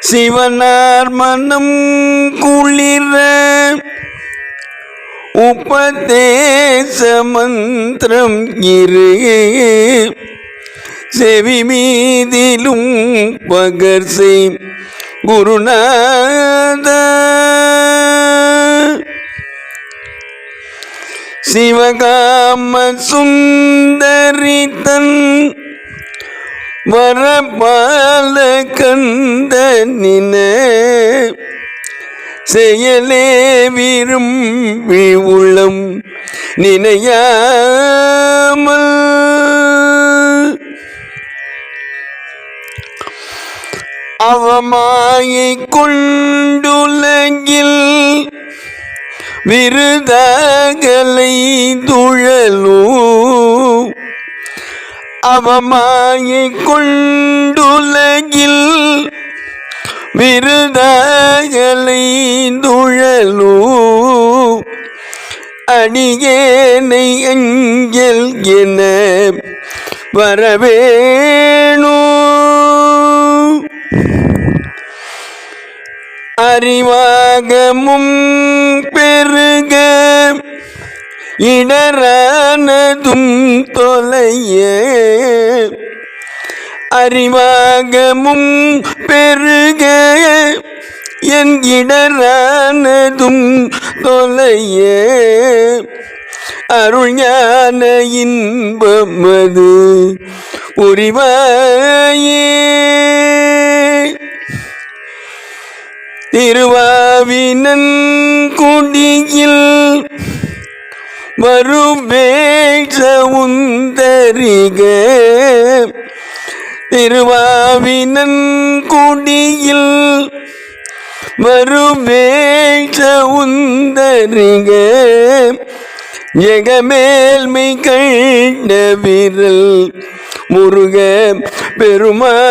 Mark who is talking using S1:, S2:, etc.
S1: சிவனார் மனம் குளிர உபதேச மந்திரம் இரு. செவி மீதிலும் பகர்சை குருநாத. சிவகாம சுந்தரித்தன் வரபால கந்த செயலே விரும்பி உள்ளம் நினையாமல். அவமாயை கொண்டுலகில் விருதகலை துழலூ அவமாயை கொண்டுலகில் விருதகலை துழலூ அடியேனை அஞ்சல் என வரவேணு. அறிவாகமும் இடரானதும் தொலைய. அறிவாகமும் பெருக. என் இடரானதும் தொலைய. அருள் ஞான இன்பமது உரிவாயே திருவாவினன் குடியில் வருவேஷ உந்தரிக. திருவாவினன் குடியில் வருவேஷ உந்தரிக. ஜெகமேல்மை கண்ட விரல் முருக பெருமாளே.